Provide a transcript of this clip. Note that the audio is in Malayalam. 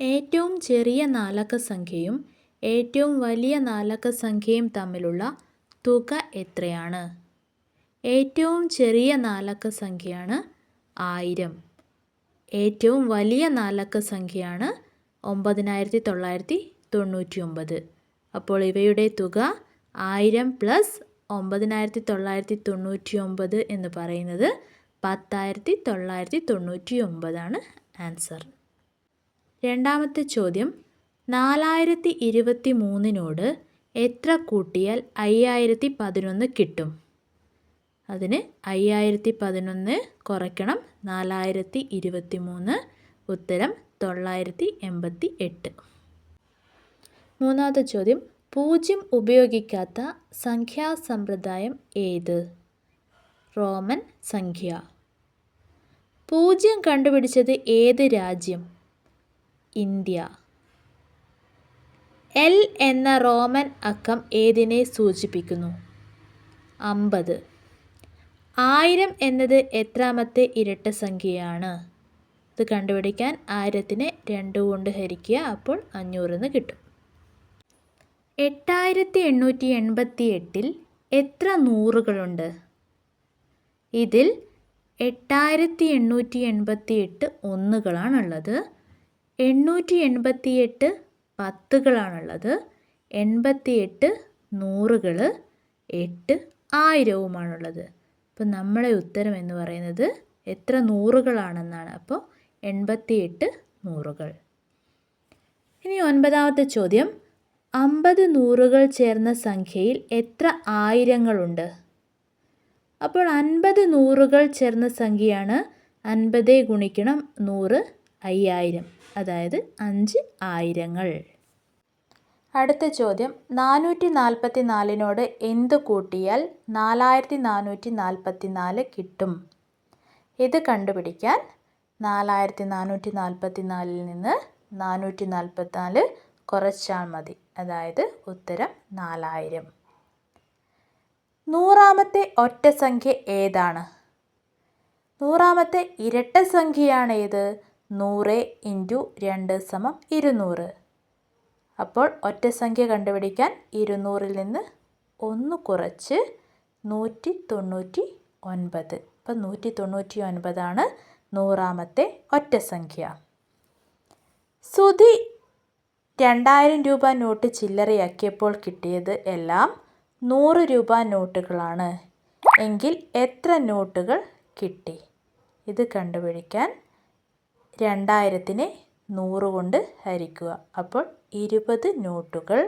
ഏറ്റവും ചെറിയ നാലക്ക സംഖ്യയും ഏറ്റവും വലിയ നാലക്ക സംഖ്യയും തമ്മിലുള്ള തുക എത്രയാണ്? ഏറ്റവും ചെറിയ നാലക്ക സംഖ്യയാണ് ആയിരം. ഏറ്റവും വലിയ നാലക്ക സംഖ്യയാണ് ഒമ്പതിനായിരത്തി തൊള്ളായിരത്തി തൊണ്ണൂറ്റി ഒമ്പത് അപ്പോൾ ഇവയുടെ തുക ആയിരം പ്ലസ് ഒമ്പതിനായിരത്തി തൊള്ളായിരത്തി തൊണ്ണൂറ്റി ഒമ്പത് എന്ന് പറയുന്നത് പത്തായിരത്തി തൊള്ളായിരത്തി തൊണ്ണൂറ്റി ഒമ്പതാണ് ആൻസർ. രണ്ടാമത്തെ ചോദ്യം നാലായിരത്തി ഇരുപത്തി മൂന്നിനോട് എത്ര കൂട്ടിയാൽ അയ്യായിരത്തി പതിനൊന്ന് കിട്ടും? അതിന് അയ്യായിരത്തി പതിനൊന്ന് കുറയ്ക്കണം നാലായിരത്തി ഇരുപത്തി മൂന്ന് ഉത്തരം തൊള്ളായിരത്തി എൺപത്തി എട്ട് മൂന്നാമത്തെ ചോദ്യം പൂജ്യം ഉപയോഗിക്കാത്ത സംഖ്യാസമ്പ്രദായം ഏത്? റോമൻ സംഖ്യ. പൂജ്യം കണ്ടുപിടിച്ചത് ഏത് രാജ്യം? ഇന്ത്യ. എൽ എന്ന റോമൻ അക്കം ഏതിനെ സൂചിപ്പിക്കുന്നു? അമ്പത്. ആയിരം എന്നത് എത്രാമത്തെ ഇരട്ട സംഖ്യയാണ്? ഇത് കണ്ടുപിടിക്കാൻ ആയിരത്തിനെ രണ്ട് കൊണ്ട് ഹരിക്കുക അപ്പോൾ അഞ്ഞൂറെന്ന് കിട്ടും. എട്ടായിരത്തി എണ്ണൂറ്റി എൺപത്തി എട്ടിൽ എത്ര നൂറുകളുണ്ട്? ഇതിൽ എട്ടായിരത്തി എണ്ണൂറ്റി എൺപത്തി എട്ട് ഒന്നുകളാണുള്ളത്. എണ്ണൂറ്റി എൺപത്തി എട്ട് പത്തുകളാണുള്ളത്. എൺപത്തി എട്ട് നൂറുകൾ എട്ട് ആയിരവുമാണുള്ളത്. അപ്പോൾ നമ്മളെ ഉത്തരം എന്ന് പറയുന്നത് എത്ര നൂറുകളാണെന്നാണ്. അപ്പോൾ എൺപത്തി എട്ട് നൂറുകൾ. ഇനി ഒൻപതാമത്തെ ചോദ്യം. അമ്പത് നൂറുകൾ ചേർന്ന സംഖ്യയിൽ എത്ര ആയിരങ്ങളുണ്ട്? അപ്പോൾ അൻപത് നൂറുകൾ ചേർന്ന സംഖ്യയാണ് അൻപത് ഗുണിക്കണം നൂറ് അയ്യായിരം. അതായത് അഞ്ച് ആയിരങ്ങൾ. അടുത്ത ചോദ്യം. നാനൂറ്റി നാൽപ്പത്തി നാലിനോട് എന്ത് കൂട്ടിയാൽ നാലായിരത്തി നാനൂറ്റി നാൽപ്പത്തി നാല് കിട്ടും? ഇത് കണ്ടുപിടിക്കാൻ നാലായിരത്തി നാനൂറ്റി നാൽപ്പത്തി നാലിൽ നിന്ന് നാനൂറ്റി നാൽപ്പത്തി നാല് കുറച്ചാൽ മതി. അതായത് ഉത്തരം നാലായിരം. നൂറാമത്തെ ഒറ്റ സംഖ്യ ഏതാണ്? നൂറാമത്തെ ഇരട്ട സംഖ്യയാണ് ഏത്? നൂറ് ഇന്റു രണ്ട് സമം ഇരുന്നൂറ്. അപ്പോൾ ഒറ്റ സംഖ്യ കണ്ടുപിടിക്കാൻ ഇരുന്നൂറിൽ നിന്ന് ഒന്ന് കുറച്ച് നൂറ്റി തൊണ്ണൂറ്റി ഒൻപത് അപ്പം നൂറ്റി തൊണ്ണൂറ്റി ഒൻപതാണ് നൂറാമത്തെ ഒറ്റ സംഖ്യ. സുധി രണ്ടായിരം രൂപ നോട്ട് ചില്ലറയാക്കിയപ്പോൾ കിട്ടിയത് എല്ലാം നൂറ് രൂപ നോട്ടുകളാണ്. എങ്കിൽ എത്ര നോട്ടുകൾ കിട്ടി? ഇത് കണ്ടുപിടിക്കാൻ രണ്ടായിരത്തിനെ നൂറ് കൊണ്ട് ഹരിക്കുക. അപ്പോൾ ഇരുപത് നോട്ടുകൾ